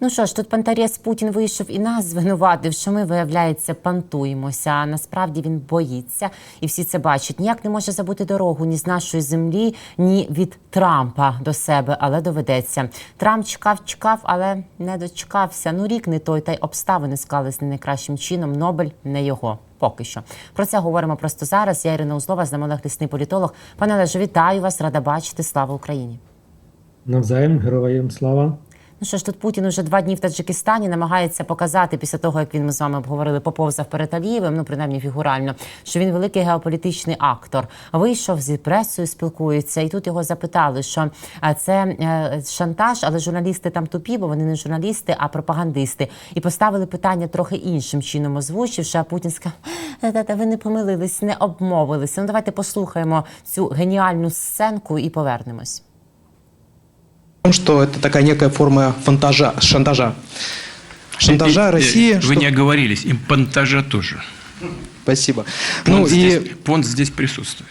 Ну що ж, тут пантарець Путін вийшов і нас звинуватив, що ми, виявляється, пантуємося. А насправді він боїться, і всі це бачать. Ніяк не може забути дорогу ні з нашої землі, ні від Трампа до себе, але доведеться. Трамп чекав, чекав, але не дочекався. Ну рік не той, та й обставини склались не найкращим чином. Нобель не його. Поки що про це говоримо просто зараз. Я Ірина Узлова, з Олег Лісний політолог. Пане Олеже, вітаю вас, рада бачити. Слава Україні. Навзаєм, героям слава. Ну що ж, тут Путін уже два дні в Таджикистані намагається показати після того, як він ми з вами обговорили, поповзав перед Алієвим, ну принаймні фігурально, що він великий геополітичний актор. Вийшов з пресою, спілкується, і тут його запитали, що це е, шантаж, але журналісти там тупі, бо вони не журналісти, а пропагандисти. І поставили питання трохи іншим чином, озвучивши. А Путін сказав: «Та-та-та, ви не помилились, не обмовилися. Ну давайте послухаємо цю геніальну сценку і повернемось. Том, что это такая некая форма фантажа, шантажа. Шантажа И- и- России. Вы что- не оговорились, и понтажа тоже. Спасибо. Понт, Ну здесь, и понт здесь присутствует.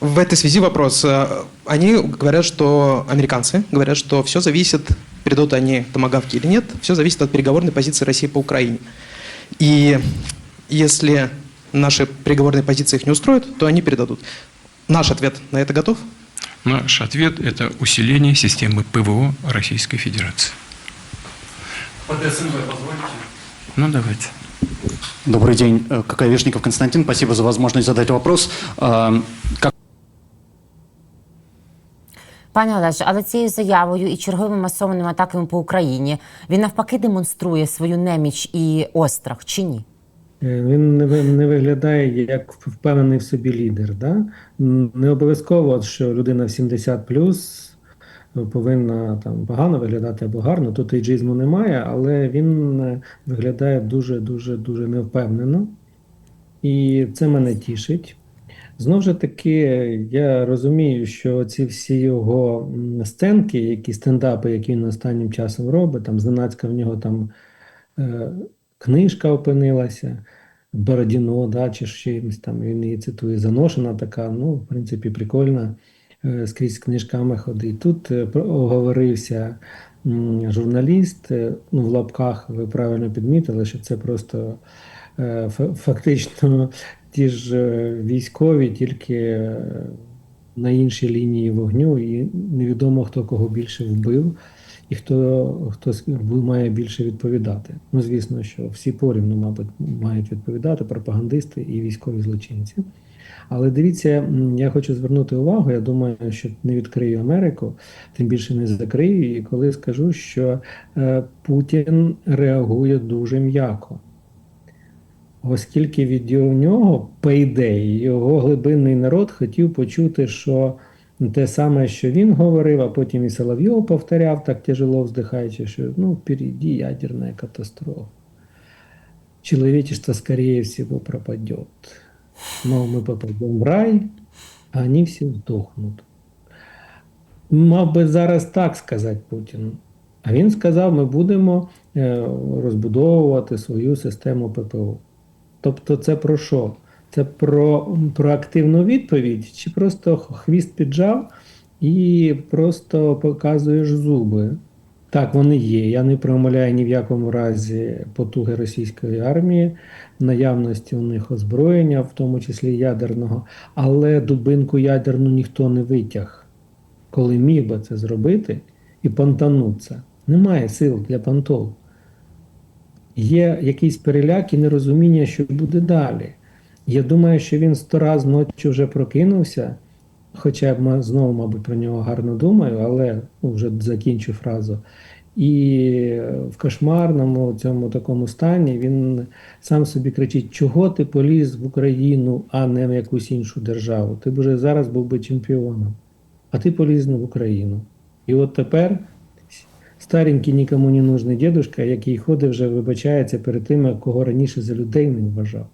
в этой связи вопрос. Э, Они говорят, что американцы говорят, что все зависит, передадут они томогавки или нет, все зависит от переговорной позиции России по Украине. И если наши переговорные позиции их не устроят, то они передадут. Наш ответ на это готов? Наш ответ – это усиление системы ПВО Российской Федерации. Ну, давайте. Добрый день, Э, Каковешников Константин. Спасибо за возможность задать вопрос. А, Как Пане Олеже, але цією заявою і черговими масованими атаками по Україні він навпаки демонструє свою неміч і острах чи ні? Е, Він не, виглядає як впевнений в собі лідер. Да? Не обов'язково, що людина в 70 плюс повинна там погано виглядати або гарно. Тут ейджизму немає, але він е, виглядає дуже дуже дуже невпевнено. І це мене тішить. Знову ж таки, я розумію, що ці всі його сценки, які стендапи, які він останнім часом робить, там зненацька в нього там е, книжка опинилася, Бородіно, да, чи ще чимось там він її цитує, заношена така, ну, в принципі, прикольна, е, скрізь книжками ходить. Тут е, оговорився журналіст, е, ну, в лапках ви правильно підмітили, що це просто фактично ті ж військові, тільки на іншій лінії вогню, і невідомо хто кого більше вбив і хто, хто с- має більше відповідати. Ну, звісно, що всі порівну, мабуть, мають відповідати пропагандисти і військові злочинці. Але дивіться, я хочу звернути увагу. Я думаю, що не відкрию Америку, тим більше не закрию. І коли скажу, що е, Путін реагує дуже м'яко. Оскільки від нього, по ідеї, його глибинний народ хотів почути, що те саме, що він говорив, а потім і Соловйов повторяв, так тяжело вздихаючи, що ну, впереди ядерна катастрофа. Человечество, скорее всего, пропадет. Но мы попадем в рай, а они всі здохнуть. Мав би зараз так сказати Путін. А він сказав, ми будемо е, розбудовувати свою систему ППО. Тобто, це про що? Це про, про активну відповідь, чи просто хвіст піджав і просто показуєш зуби? Так, вони є. Я не промовляю ні в якому разі потуги російської армії, наявності у них озброєння, в тому числі ядерного, але дубинку ядерну ніхто не витяг. Коли міг би це зробити і понтануться. Немає сил для понтов. Є якийсь переляк і нерозуміння, що буде далі. Я думаю, що він сто раз ночі вже прокинувся, хоча я знову, мабуть, про нього гарно думаю, але ну, вже закінчу фразу. І в кошмарному цьому такому стані він сам собі кричить: чого ти поліз в Україну, а не в якусь іншу державу? Ти б уже зараз був би чемпіоном, а ти поліз в Україну. І от тепер старенький нікому не нужний дідушка, який ходить вже вибачається перед тими, кого раніше за людей не вважав.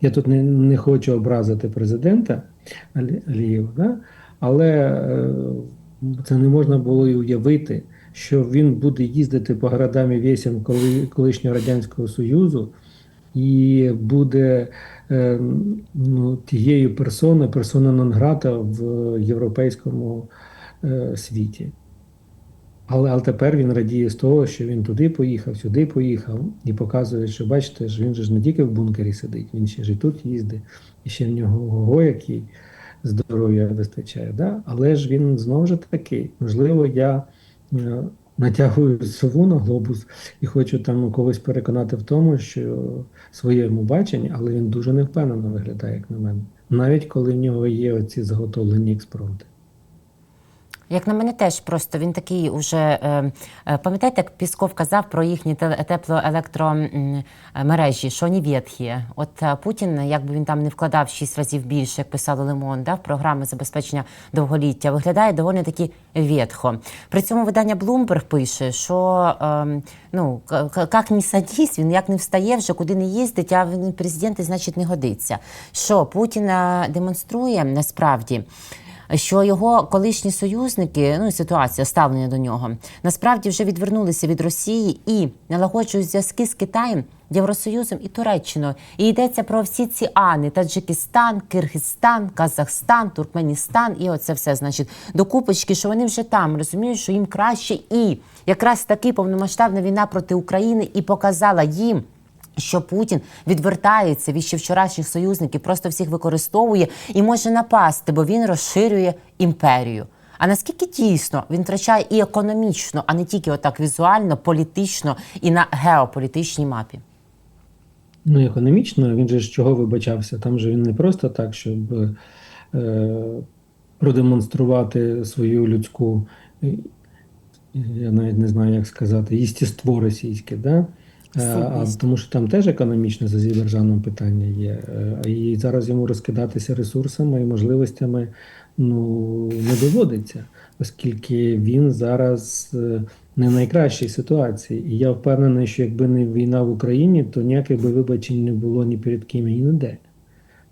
Я тут не, не хочу образити президента Алієва, да? але е, це не можна було і уявити, що він буде їздити по городам і коли, колишнього Радянського Союзу і буде е, ну, тією персоною, персона нон-грата в європейському е, світі. Але, але тепер він радіє з того, що він туди поїхав, сюди поїхав, і показує, що бачите, що він же ж не тільки в бункері сидить, він ще ж і тут їздить, і ще в нього ого, який здоров'я вистачає. Да? Але ж він знову ж таки, можливо, я е, натягую сову на глобус і хочу там когось переконати в тому, що своєму баченні, але він дуже невпевнено виглядає, як на мене. Навіть коли в нього є оці заготовлені експромти. Як на мене, теж просто він такий уже е, е, пам'ятаєте, як Пісков казав про їхні теплоелектромережі, що вони ветхі. От е, Путін, якби він там не вкладав шість разів більше, як писали Лимон, да, в програми забезпечення довголіття, виглядає доволі таки ветхо. При цьому видання Bloomberg пише, що ну як не садись, він як не встає, вже куди не їздить, а він президент, значить, не годиться. Що Путін демонструє насправді що його колишні союзники, ну і ситуація ставлення до нього, насправді вже відвернулися від Росії і налагоджують зв'язки з Китаєм, Євросоюзом і Туреччиною. І йдеться про всі ці ани: Таджикистан, Киргизстан, Казахстан, Туркменістан, і оце все, значить, до купочки, що вони вже там. Розуміють, що їм краще, і якраз таки повномасштабна війна проти України і показала їм що Путін відвертається від ще вчорашніх союзників, просто всіх використовує і може напасти, бо він розширює імперію. А наскільки дійсно він втрачає і економічно, а не тільки отак візуально, політично і на геополітичній мапі? Ну, економічно, він же з чого вибачався? Там же він не просто так, щоб е, продемонструвати свою людську, е, я навіть не знаю, як сказати, єстіство російське, да? Е, А, тому що там теж економічне з Азербайджаном питання є. Е, І зараз йому розкидатися ресурсами і можливостями ну, не доводиться, оскільки він зараз е, не в найкращій ситуації. І я впевнений, що якби не війна в Україні, то ніяких би вибачень не було ні перед ким і ніде.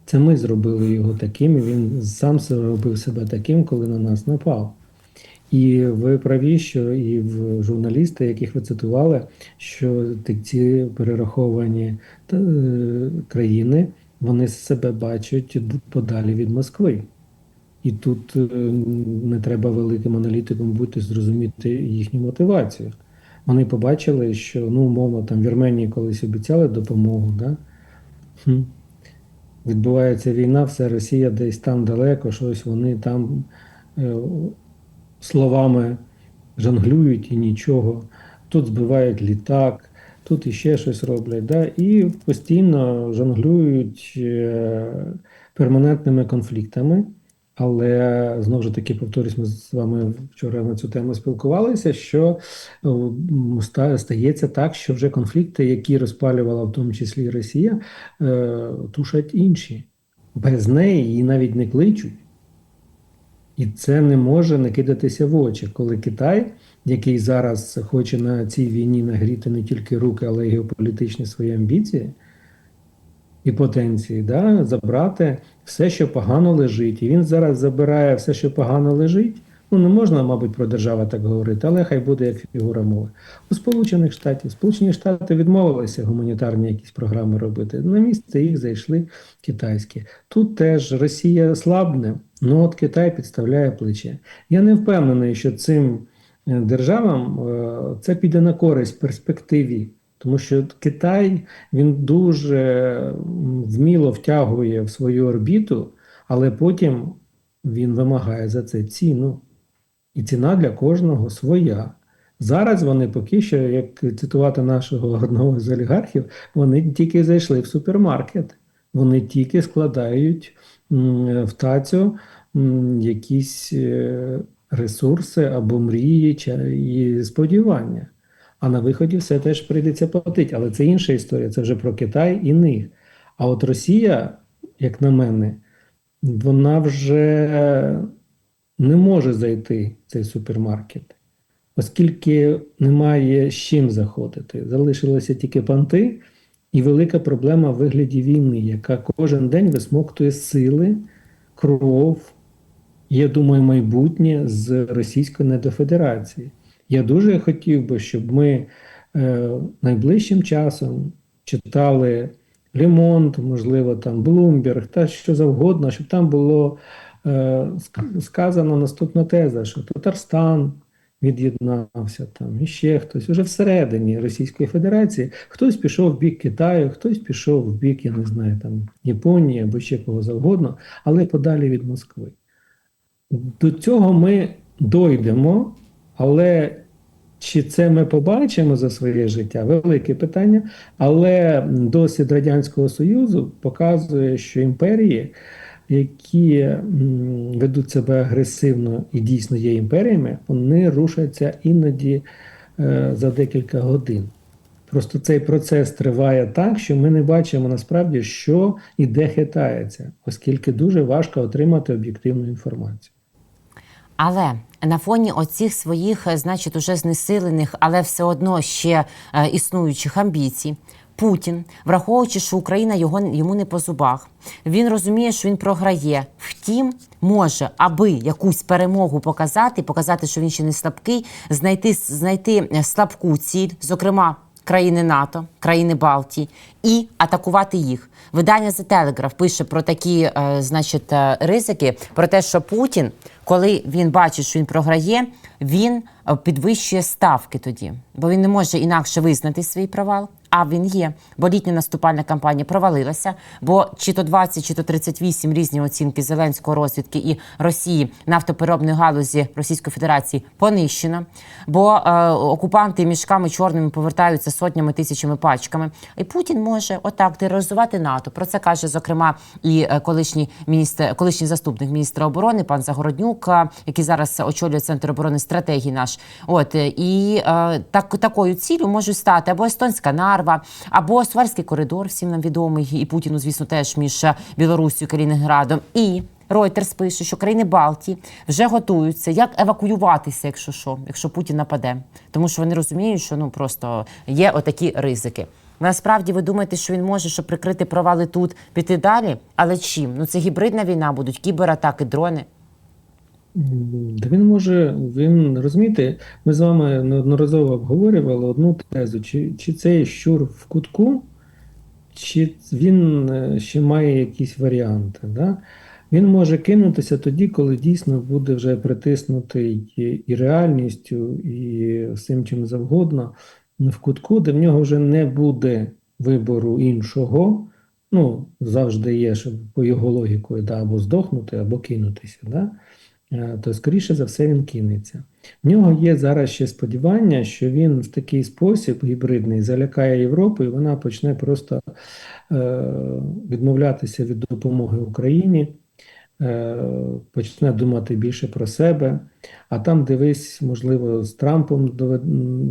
Це ми зробили його таким, і він сам зробив себе таким, коли на нас напав. І ви праві, що і в журналісти, яких ви цитували, що ці перераховані е, країни, вони себе бачать подалі від Москви. І тут е, не треба великим аналітиком бути зрозуміти їхню мотивацію. Вони побачили, що ну, умовно, там Вірменії колись обіцяли допомогу, да? Хм. відбувається війна, все Росія десь там далеко, щось вони там е, словами жонглюють і нічого. Тут збивають літак, тут іще щось роблять. Да? І постійно жонглюють е, перманентними конфліктами. Але знову ж таки, повторюсь, ми з вами вчора на цю тему спілкувалися, що е, стається так, що вже конфлікти, які розпалювала в тому числі Росія, е, тушать інші. Без неї її навіть не кличуть. І це не може не кидатися в очі, коли Китай, який зараз хоче на цій війні нагріти не тільки руки, але й геополітичні свої амбіції і потенції, да, забрати все, що погано лежить. І він зараз забирає все, що погано лежить. Ну, не можна, мабуть, про державу так говорити, але хай буде як фігура мови. У Сполучених Штатів Сполучені Штати відмовилися гуманітарні якісь програми робити. На місце їх зайшли китайські. Тут теж Росія слабне, ну от Китай підставляє плече. Я не впевнений, що цим е, державам е, це піде на користь перспективі. Тому що Китай він дуже вміло втягує в свою орбіту, але потім він вимагає за це ціну. І ціна для кожного своя. Зараз вони поки що, як цитувати нашого одного з олігархів, вони тільки зайшли в супермаркет. Вони тільки складають в тацю якісь е, ресурси або мрії і сподівання. А на виході все теж прийдеться платити. Але це інша історія, це вже про Китай і них. А от Росія, як на мене, вона вже не може зайти в цей супермаркет, оскільки немає з чим заходити. Залишилися тільки панти, і велика проблема в вигляді війни, яка кожен день висмоктує сили, кров, я думаю, майбутнє з Російської недофедерації. Я дуже хотів би, щоб ми е, найближчим часом читали Лемонт, можливо, там Блумберг, та що завгодно, щоб там було е, ска- сказано наступна теза, що Татарстан від'єднався там, і ще хтось. Уже всередині Російської Федерації хтось пішов в бік Китаю, хтось пішов в бік, я не знаю, там Японії або ще кого завгодно, але подалі від Москви. До цього ми дойдемо, але чи це ми побачимо за своє життя? Велике питання. Але досвід Радянського Союзу показує, що імперії, які ведуть себе агресивно і дійсно є імперіями, вони рушаться іноді е, за декілька годин. Просто цей процес триває так, що ми не бачимо насправді, що і де хитається, оскільки дуже важко отримати об'єктивну інформацію. Але на фоні оцих своїх, е, значить, уже знесилених, але все одно ще е, існуючих амбіцій. Путін, враховуючи, що Україна його йому не по зубах, він розуміє, що він програє. Втім, може, аби якусь перемогу показати, показати, що він ще не слабкий, знайти знайти е, слабку ціль, зокрема країни НАТО, країни Балтії, і атакувати їх. Видання The Telegraph пише про такі, е, значить, е, ризики, про те, що Путін, коли він бачить, що він програє, він підвищує ставки тоді, бо він не може інакше визнати свій провал. А він є, бо літня наступальна кампанія провалилася, бо чи то 20, чи то 38 різні оцінки Зеленського розвідки і Росії нафтопереробної галузі Російської Федерації понищено, бо е, окупанти мішками чорними повертаються сотнями тисячами пачками. І Путін може отак тероризувати НАТО. Про це каже зокрема і е, колишній міністр, колишній заступник міністра оборони пан Загороднюк, е, який зараз очолює центр оборони стратегії наш. От е, і е, так такою ціллю можуть стати або естонська нарва, або Сварський коридор, всім нам відомий, і Путіну, звісно, теж між е, Білоруссю і Калінінградом. І Reuters пише, що країни Балтії вже готуються, як евакуюватися, якщо що, якщо Путін нападе. Тому що вони розуміють, що ну просто є отакі ризики. Насправді ви думаєте, що він може, щоб прикрити провали тут, піти далі? Але чим? Ну це гібридна війна, будуть кібератаки, дрони. Да він може, він розумієте, ми з вами неодноразово обговорювали одну тезу: чи, чи цей щур в кутку, чи він е, ще має якісь варіанти. Да? Він може кинутися тоді, коли дійсно буде вже притиснутий і, реальністю, і всім чим завгодно в кутку, де в нього вже не буде вибору іншого. Ну, завжди є, щоб по його логікою, да, або здохнути, або кинутися. Да? Е, то скоріше за все він кинеться. В нього є зараз ще сподівання, що він в такий спосіб гібридний залякає Європу, і вона почне просто е, відмовлятися від допомоги Україні, е, почне думати більше про себе. А там, дивись, можливо, з Трампом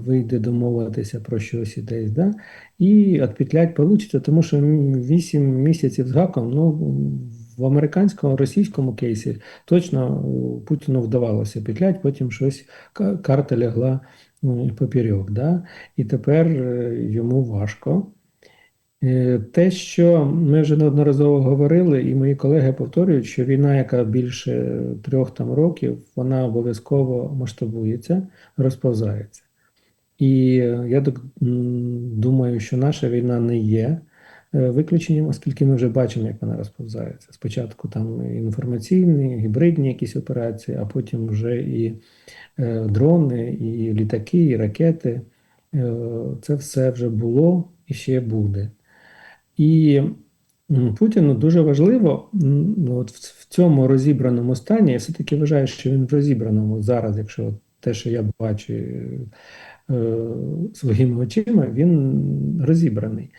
вийде домовитися про щось і десь, да? і відпетлять вийде, тому що 8 місяців з гаком, ну, в американському, російському кейсі точно е, Путіну вдавалося петлять, потім щось карта лягла м, поперек. Да? І тепер е, йому важко. Е, Те, що ми вже неодноразово говорили, і мої колеги повторюють, що війна, яка більше трьох там років, вона обов'язково масштабується, розповзається. І е, я думаю, що наша війна не є е, виключенням, оскільки ми вже бачимо, як вона розповзається. Спочатку там інформаційні, гібридні якісь операції, а потім вже і е, дрони, і літаки, і ракети. Е, Це все вже було і ще буде. І Путіну дуже важливо ну, от в цьому розібраному стані, я все-таки вважаю, що він в розібраному зараз, якщо те, що я бачу е, е, своїми очима, він розібраний.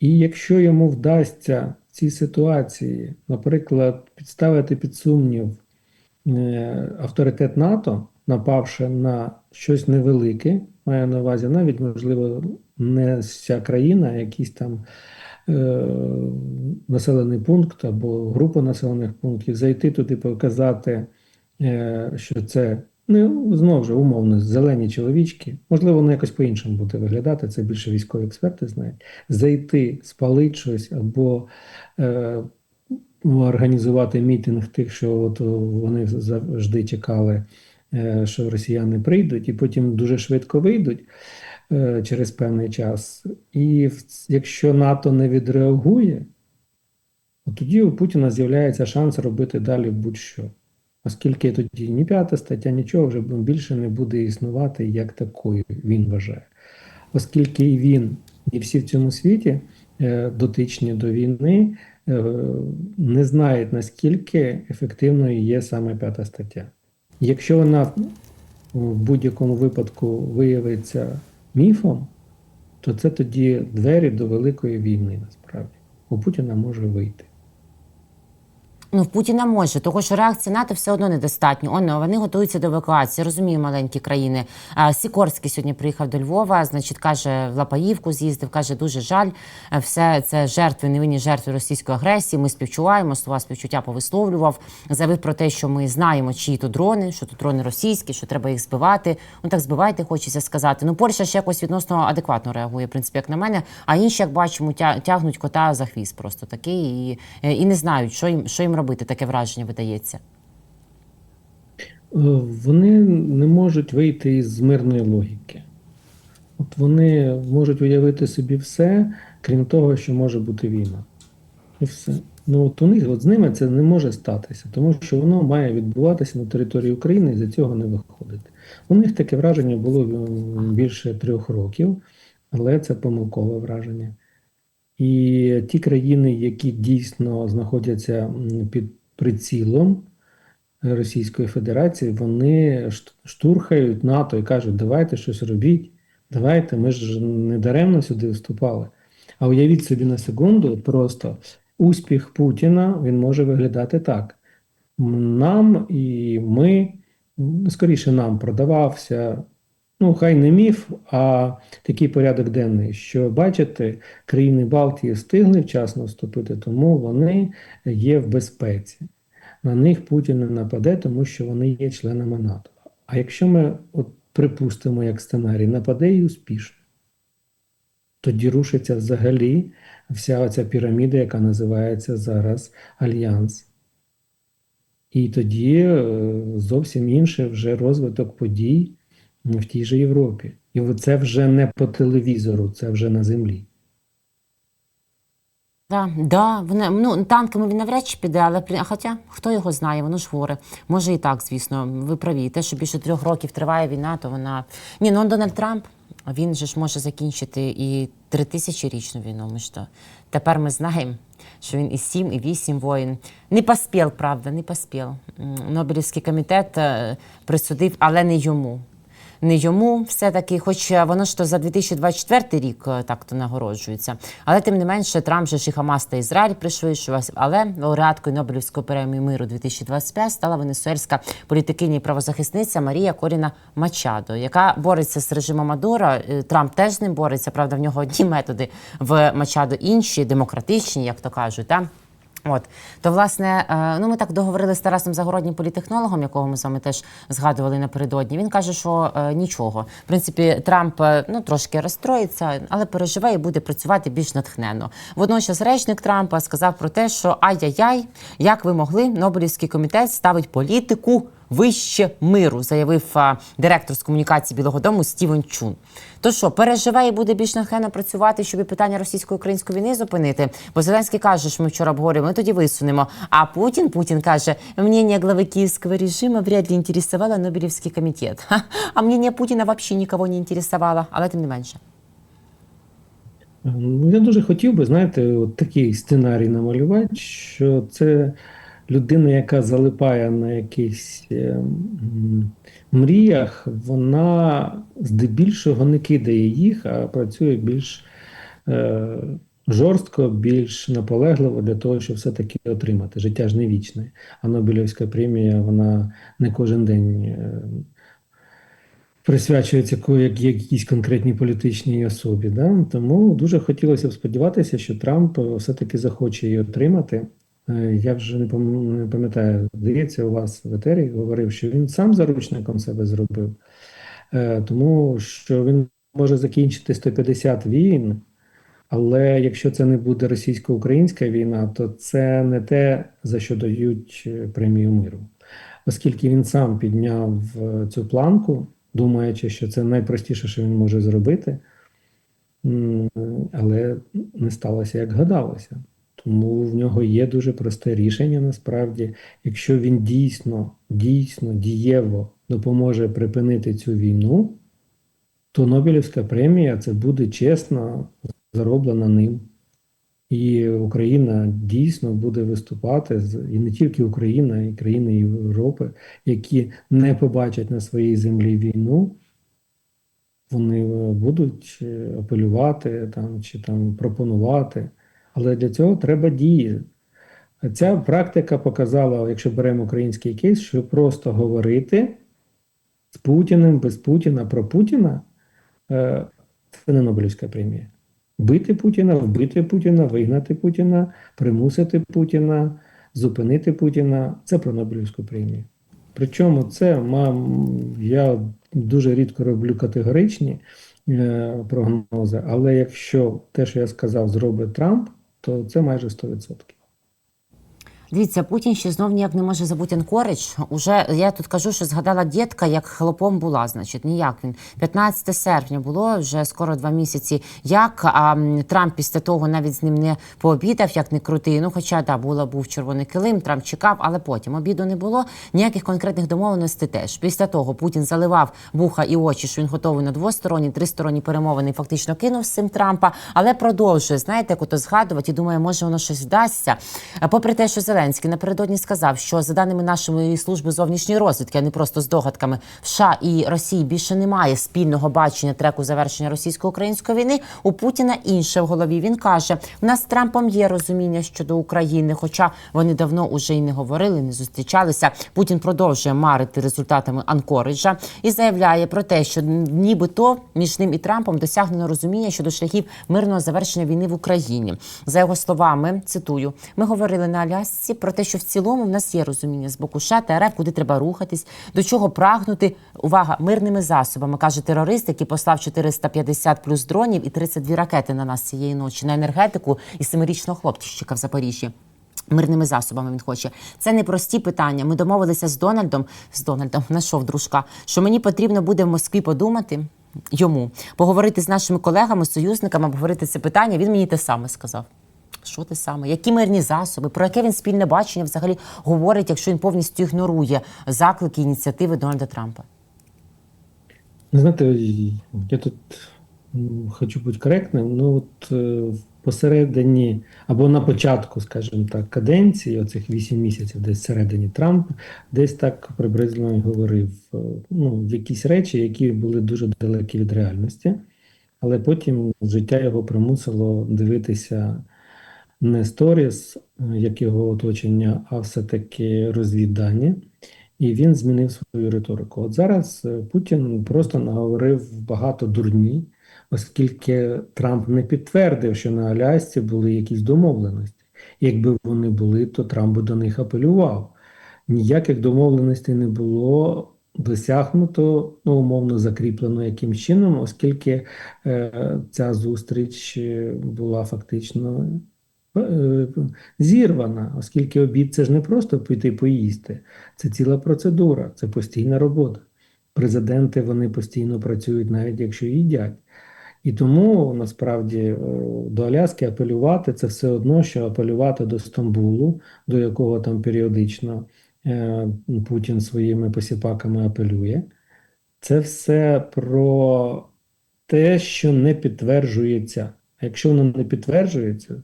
І якщо йому вдасться в цій ситуації, наприклад, підставити під сумнів е, авторитет НАТО, напавши на щось невелике, маю на увазі навіть, можливо, не вся країна, а якийсь там е, населений пункт або група населених пунктів, зайти туди, показати, е, що це ну, знову ж умовно зелені чоловічки. Можливо, воно якось по-іншому буде виглядати. Це більше військові експерти знають. Зайти, спалити щось або е, організувати мітинг тих, що от вони завжди чекали, е, що росіяни прийдуть, і потім дуже швидко вийдуть е, через певний час. І якщо НАТО не відреагує, тоді у Путіна з'являється шанс робити далі будь-що. Оскільки тоді ні п'ята стаття, нічого вже більше не буде існувати як такою, він вважає. Оскільки і він, і всі в цьому світі е, дотичні до війни, е, не знають, наскільки ефективною є саме п'ята стаття. Якщо вона в будь-якому випадку виявиться міфом, то це тоді двері до великої війни насправді. У Путіна може вийти. Ну, в Путіна може, тому що реакції НАТО все одно недостатньо. Он, вони готуються до евакуації. Розумію, маленькі країни. А, Сікорський сьогодні приїхав до Львова. Значить, каже, в Лапаївку з'їздив. каже, дуже жаль. Е, Все це жертви, невинні жертви російської агресії. Ми співчуваємо. Слова співчуття повисловлював. Заявив про те, що ми знаємо, чиї то дрони, що то дрони російські, що треба їх збивати. Ну так збивайте, хочеться сказати. Ну, Польща ще якось відносно адекватно реагує, в принципі, як на мене. А інші, як бачимо, тя- тягнуть кота за хвіст просто такий і, і не знають, що їм що їм робити. Таке враження видається. Е, Вони не можуть вийти із мирної логіки. От вони можуть уявити собі все, крім того, що може бути війна. І все. Ну от у них от з ними це не може статися, тому що воно має відбуватися на території України і за цього не виходити. У них таке враження було більше трьох років, але це помилкове враження. І ті країни, які дійсно знаходяться під прицілом Російської Федерації, вони шт- штурхають НАТО і кажуть, давайте щось робіть, давайте, ми ж не даремно сюди вступали. А уявіть собі на секунду, просто успіх Путіна він може виглядати так. Нам і ми, скоріше нам продавався, ну, хай не міф, а такий порядок денний, що бачите, країни Балтії встигли вчасно вступити, тому вони є в безпеці. На них Путін не нападе, тому що вони є членами НАТО. А якщо ми от припустимо як сценарій, нападе і успішно, тоді рушиться взагалі вся оця піраміда, яка називається зараз Альянс. І тоді е, зовсім інший вже розвиток подій в тій же Європі. І це вже не по телевізору, це вже на землі. Да, да, вони, ну, танками він навряд чи піде, але хоча хто його знає, воно ж горе. Може і так, звісно, ви праві. Те, що більше трьох років триває війна, то вона. Ні, ну Дональд Трамп, він же ж може закінчити і тритисячорічну війну. Ми ж то. Тепер ми знаємо, що він і сім, і вісім воїн. Не поспів, правда, не поспів. М, Нобелівський комітет е, присудив, але не йому. Не йому все-таки, хоч воно ж то за 2024 рік е, так то нагороджується. Але тим не менше, Трамп же ж і Хамас та Ізраїль пришвидшувався. Але лауреаткою Нобелівської премії миру 2025 стала венесуельська політикиня і правозахисниця Марія Коріна Мачадо, яка бореться з режимом Мадура. Е, Трамп теж з ним бореться. Правда, в нього одні методи в Мачадо інші, демократичні, як то кажуть. Та? От то власне, е, ну ми так договорили з Тарасом Загороднім політехнологом, якого ми з вами теж згадували напередодні. Він каже, що е, нічого. В принципі, Трамп е, ну трошки розстроїться, але переживе і буде працювати більш натхненно. Водночас, речник Трампа сказав про те, що ай-яй-яй, як ви могли, Нобелівський комітет ставить політику вище миру, заявив а, директор з комунікації Білого Дому Стівен Чун. То що, переживе і буде більш натхненно працювати, щоб питання російсько-української війни зупинити? Бо Зеленський каже, що ми вчора обговорюємо, ми тоді висунемо. А Путін Путін каже, мнение глави київського режиму вряд ли інтересувало Нобелівський комітет. А мнение Путіна взагалі нікого не інтересувало, але тим не менше. Ну, я дуже хотів би, знаєте, от такий сценарій намалювати, що це людина, яка залипає на якихось е, мріях, вона здебільшого не кидає їх, а працює більш е, жорстко, більш наполегливо для того, щоб все-таки отримати. Життя ж не вічне. А Нобелівська премія, вона не кожен день. е, присвячується як якійсь конкретній політичній особі. Да? Тому дуже хотілося б сподіватися, що Трамп е, все-таки захоче її отримати. Е, Я вже не пам'ятаю, здається, у вас в етері говорив, що він сам заручником себе зробив, Е, тому що він може закінчити 150 війн, але якщо це не буде російсько-українська війна, то це не те, за що дають е, премію миру. Оскільки він сам підняв цю планку, думаючи, що це найпростіше, що він може зробити, але не сталося, як гадалося. Тому в нього є дуже просте рішення насправді. Якщо він дійсно, дійсно дієво допоможе припинити цю війну, то Нобелівська премія це буде чесно зароблена ним. І Україна дійсно буде виступати і не тільки Україна, і країни Європи, які не побачать на своїй землі війну, вони е, будуть е, апелювати там, чи там пропонувати. Але для цього треба дії. Ця практика показала, якщо беремо український кейс, що просто говорити з Путіним, без Путіна про Путіна е, це не Нобелівська премія. Бити Путіна, вбити Путіна, вигнати Путіна, примусити Путіна, зупинити Путіна це про Нобелівську премію. Причому це я дуже рідко роблю категоричні е, прогнози, але якщо те, що я сказав, зробить Трамп, то це майже 100%. Дивіться, Путін ще знов ніяк не може забути Анкорич. Уже я тут кажу, що згадала дітка, як хлопом була. Значить, ніяк він 15 серпня було вже скоро два місяці. Як а, Трамп після того навіть з ним не пообідав, як не крутий. Ну, хоча да, була був червоний килим, Трамп чекав, але потім обіду не було. Ніяких конкретних домовленостей теж. Після того Путін заливав вуха і очі, що він готовий на двосторонні, тристоронні перемовини. Фактично кинув з цим Трампа, але продовжує. Знаєте, як ото згадувати і думає, може воно щось вдасться. Попри те, що Зеленський напередодні сказав, що за даними нашої служби зовнішньої розвідки, а не просто здогадками, в США і Росії більше немає спільного бачення треку завершення російсько-української війни. У Путіна інше в голові. Він каже: в нас з Трампом є розуміння щодо України, хоча вони давно уже й не говорили, не зустрічалися. Путін продовжує марити результатами Анкориджа і заявляє про те, що нібито між ним і Трампом досягнено розуміння щодо шляхів мирного завершення війни в Україні. За його словами, цитую: ми говорили на Алясці про те, що в цілому в нас є розуміння з боку США та РФ, куди треба рухатись, до чого прагнути. Увага мирними засобами каже терорист, який послав 450 плюс дронів і 32 ракети на нас цієї ночі на енергетику і семирічного хлопчика в Запоріжжі. Мирними засобами він хоче. Це не прості питання. Ми домовилися з Дональдом. З Дональдом знайшов дружка, що мені потрібно буде в Москві подумати йому, поговорити з нашими колегами, союзниками, обговорити це питання. Він мені те саме сказав. Що те саме? Які мирні засоби? Про яке він спільне бачення взагалі говорить, якщо він повністю ігнорує заклики ініціативи Дональда Трампа? Не знаєте, я тут хочу бути коректним. Ну от е, посередині або на початку, скажімо так, каденції, оцих 8 місяців, десь всередині Трамп, десь так приблизно говорив е, ну, якісь речі, які були дуже далекі від реальності, але потім життя його примусило дивитися не сторіс, е, як його оточення, а все-таки розвіддані. І він змінив свою риторику. От зараз е, Путін просто наговорив багато дурні, оскільки Трамп не підтвердив, що на Алясці були якісь домовленості. Якби вони були, то Трамп би до них апелював. Ніяких домовленостей не було досягнуто, ну, умовно закріплено яким чином, оскільки е, ця зустріч е, була фактично зірвана, оскільки обід це ж не просто піти поїсти, це ціла процедура, це постійна робота. Президенти вони постійно працюють, навіть якщо їдять. І тому насправді е, до Аляски апелювати це все одно, що апелювати до Стамбулу, до якого там періодично е, Путін своїми посіпаками апелює. Це все про те, що не підтверджується. А якщо воно не підтверджується,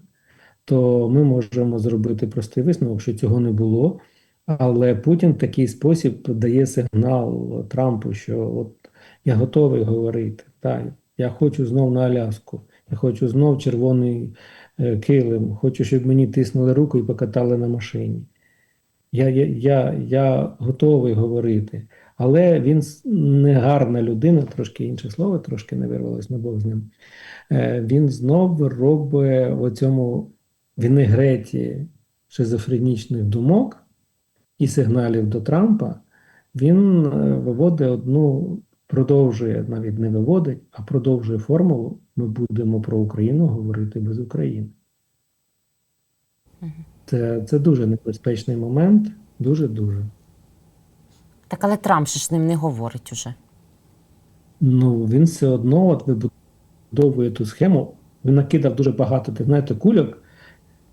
то ми можемо зробити простий висновок, що цього не було. Але Путін в такий спосіб дає сигнал Трампу, що от я готовий говорити. Так, я хочу знов на Аляску, я хочу знов червоний е, килим, хочу, щоб мені тиснули руку і покатали на машині. Я, я, я, я готовий говорити. Але він не гарна людина, трошки інше слово, трошки не вирвалось, не Бог з ним. Е, Він знов робить в вінегреті шизофренічних думок і сигналів до Трампа, він е, виводить одну, продовжує, навіть не виводить, а продовжує формулу. Ми будемо про Україну говорити без України. Це, це дуже небезпечний момент, дуже-дуже. Так, але Трамп же ж з ним не говорить уже. Ну, він все одно от вибудовує ту схему. Він накидав дуже багато, ти знаєте, кульок,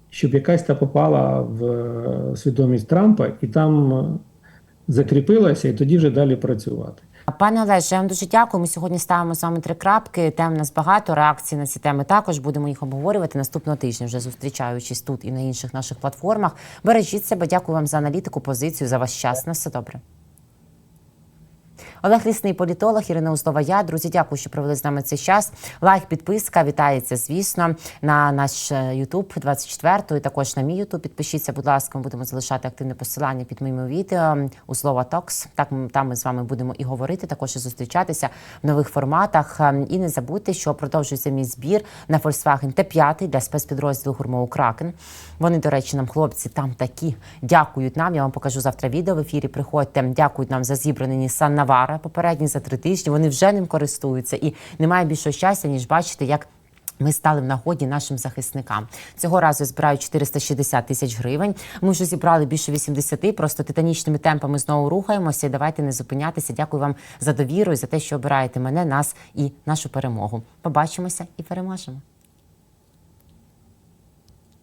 щоб якась та попала в е, свідомість Трампа і там е, закріпилася, і тоді вже далі працювати. Пане Олеже, я вам дуже дякую. Ми сьогодні ставимо з вами три крапки. Тем у нас багато реакцій на ці теми. Також будемо їх обговорювати наступного тижня, вже зустрічаючись тут і на інших наших платформах. Бережіть себе. Дякую вам за аналітику, позицію, за ваш час. На все добре. Олег Лісний політолог, Ірина Узлова. Я друзі, дякую, що провели з нами цей час. Лайк, підписка, вітається, звісно, на наш Ютуб 24 і також на мій Ютуб. Підпишіться, будь ласка, ми будемо залишати активне посилання під моїми відео. Узлова Токс. Так там ми з вами будемо і говорити, також і зустрічатися в нових форматах. Ем, І не забудьте, що продовжується мій збір на Volkswagen Т5 для спецпідрозділу Гурмову Кракен. Вони, до речі, нам хлопці там такі дякують нам. Я вам покажу завтра відео в ефірі. Приходьте, дякують нам за зібраний Nissan Navara попередній за три тижні. Вони вже ним користуються, і немає більшого щастя, ніж бачити, як. Ми стали в нагоді нашим захисникам. Цього разу я збираю 460 тисяч гривень. Ми вже зібрали більше 80, просто титанічними темпами знову рухаємося. І давайте не зупинятися. Дякую вам за довіру і за те, що обираєте мене, нас і нашу перемогу. Побачимося і переможемо.